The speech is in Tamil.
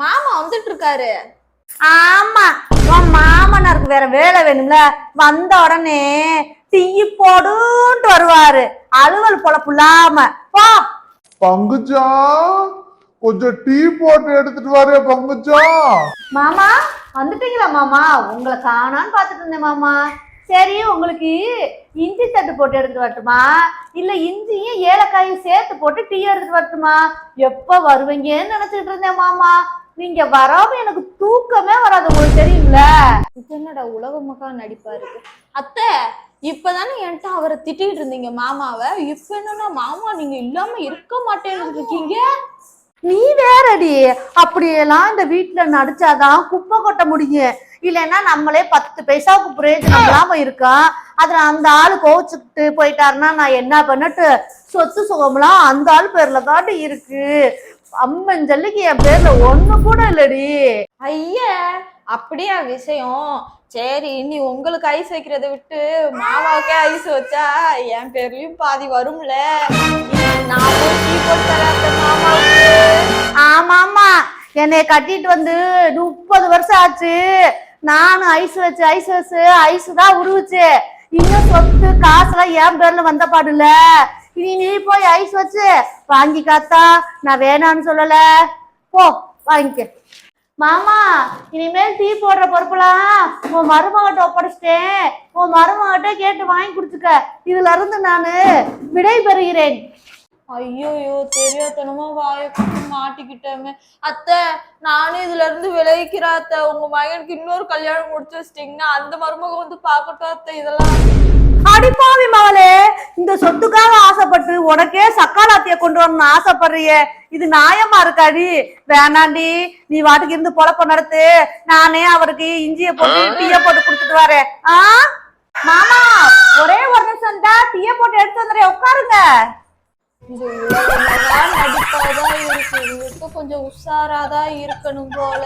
மாமா வந்துட்டு இருக்காரு. ஆமா உன் மாமனாருக்கு வேற வேலை வேணும்ல? வந்த உடனே டீ போடுன்ட்டு வருவாரு. அலுவல் பொழப்பு இல்லாம போ. பங்குச்சா? கொஞ்சம் டீ போட்டு எடுத்துட்டு வர பங்குச்சா? மாமா வந்துட்டீங்களா மாமா? உங்களை காணான்னு பார்த்துட்டு இருந்தேன் மாமா. சரி உங்களுக்கு இஞ்சி தட்டு போட்டு எடுத்துட்டு வரட்டுமா? இல்ல இஞ்சியும் ஏலக்காயும் சேர்த்து போட்டு டீ எடுத்துட்டு வரட்டுமா? எப்ப வருவீங்கன்னு நினைச்சிட்டு இருந்தேன் மாமா. நீங்க வராம எனக்கு தூக்கமே வராது உங்களுக்கு தெரியும்ல? இது என்னடா உலக மகா நடிப்பா இருக்கு? அத்தை இப்பதானே என்கிட்ட அவரை திட்டிட்டு இருந்தீங்க மாமாவை. இப்ப என்னன்னா மாமா நீங்க இல்லாம இருக்க மாட்டேன்னு இருக்கீங்க? நீ வேறடி. அப்படியெல்லாம் இந்த வீட்டுல நடிச்சாதான் குப்பை கொட்ட முடியும். இல்லைன்னா நம்மளே பத்து பைசாவுக்கு பிரயோஜனம் இல்லாம இருக்கோம் அதுல அந்த ஆளு கோவிச்சுக்கிட்டு போயிட்டாருன்னா நான் என்ன பண்ணட்டு? சொத்து சுகம்லாம் அந்த ஆள் பேர்ல தாண்டி இருக்கு. அம்மன் ஜல்லிக்கு என் பேர்ல ஒண்ணு கூட இல்லடி. ஐயா அப்படியா விஷயம்? சரி நீ உங்களுக்கு ஐஸ் வைக்கிறத விட்டு மாமாவுக்கே ஐஸ் வச்சா என் பேர்லயும் பாதி வரும்ல. நான் ஆமா ஆமா என்னை கட்டிட்டு வந்து முப்பது வருஷம் ஆச்சு. நானும் ஐஸ் வச்சு ஐஸ் வச்சு ஐஸ் தான் உருவுச்சு. இன்னும் சொத்து காசுலாம் என் பேர்ல வந்த பாடுல. இனி நீ போய் ஐஸ் வச்சு வாங்கி காத்தா நான் வேணான்னு சொல்லல. போ வாங்கிக்க. மாமா இனிமேல் டீ போடுற பொறுப்புலாம் உன் மருமகிட்ட ஒப்படைச்சிட்டேன். உன் மருமகிட்ட கேட்டு வாங்கி குடிச்சுக்க இதுல இருந்து நானு விடை பெறுகிறேன் ஐயோயோ தெரியாதனமா வாயை போட்டு மாட்டிக்கிட்டேமே. அத்தை நானும் இதுல இருந்து விளைவிக்கிற அத்தை. உங்க மகனுக்கு இன்னொரு கல்யாணம் முடிச்சு வச்சிட்டீங்கன்னா அந்த மருமகம் வந்து பாக்கட்டும் அத்தை. இதெல்லாம் அடிப்பாவி மகளே இந்த சொத்துக்காக ஆசைப்பட்டு உனக்கே சக்காலாத்திய கொண்டு வரணும்னு ஆசைப்படுறியே. இது நியாயமா இருக்காடி வேணாண்டி நீ வாட்டுக்கு இருந்து பொழப்ப நடத்து. நானே அவருக்கு இஞ்சிய போட்டு டீய போட்டு கொடுத்துட்டு வரேன். ஆ? மாமா ஒரே ஒரு நிமிஷம் தான் டீய போட்டு எடுத்து வந்துடுறேன் உட்காருங்க. கொஞ்சம் உஷாராதான் இருக்கணும் போல.